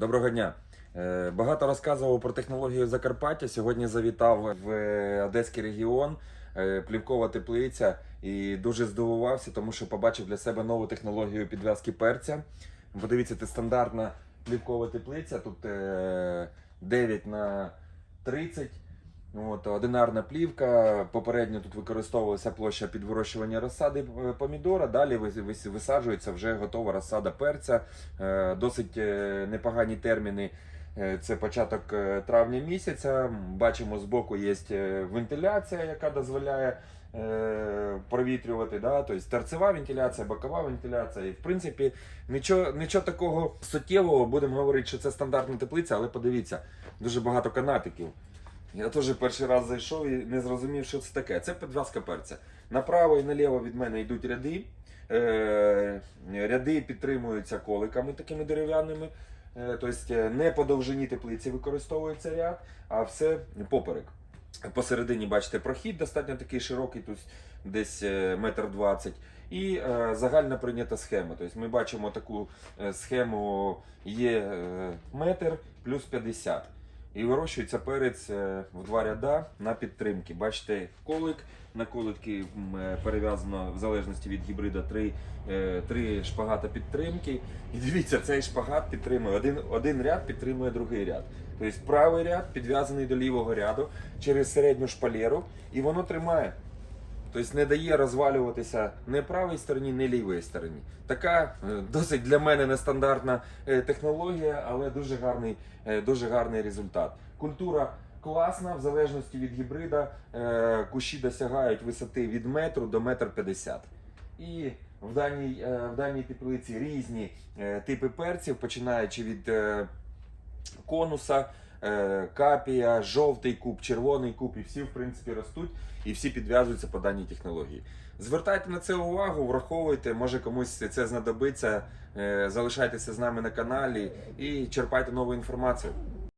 Доброго дня. Е, Багато розказував про технологію Закарпаття. Сьогодні завітав в Одеський регіон, е, плівкова теплиця, і дуже здивувався, тому що побачив для себе нову технологію підв'язки перця. Подивіться, це стандартна плівкова теплиця. Тут е, 9 на 30. От, одинарна плівка. Попередньо тут використовувалася площа під вирощування розсади е, помідора. Далі вис- вис- висаджується вже готова розсада перця. Е, Досить е, непогані терміни. Це початок травня місяця. Бачимо, збоку є вентиляція, яка дозволяє провітрювати. Да? Тобто торцева вентиляція, бокова вентиляція. І в принципі нічого, нічого такого суттєвого, будемо говорити, що це стандартна теплиця, але подивіться, дуже багато канатиків. Я теж перший раз зайшов і не зрозумів, що це таке. Це підв'язка перця. Направо і наліво від мене йдуть ряди. Е, ряди підтримуються коликами такими дерев'яними. Е, тобто е, не по довжині теплиці використовується ряд, а все поперек. Посередині бачите прохід достатньо такий широкий, тут десь метр двадцять. І е, загальна прийнята схема. Тобто ми бачимо таку схему є метр плюс 50. І вирощується перець е, в два ряда на підтримки. Бачите, колик. На колики е, перев'язано в залежності від гібрида три, е, три шпагата підтримки. І дивіться, цей шпагат підтримує один, один ряд, підтримує другий ряд. Тобто правий ряд підв'язаний до лівого ряду через середню шпалеру, і воно тримає. Тобто не дає розвалюватися не правій стороні, не лівій стороні. Така е, досить для мене нестандартна е, технологія, але дуже гарний, е, дуже гарний результат. Культура класна, в залежності від гібрида. Кущі досягають висоти від метру до метр п'ятдесят. І в даній, в даній теплиці різні типи перців, починаючи від конуса, капія, жовтий куб, червоний куб, і всі в принципі ростуть і всі підв'язуються по даній технології. Звертайте на це увагу, враховуйте, може комусь це знадобиться. Е, Залишайтеся з нами на каналі і черпайте нову інформацію.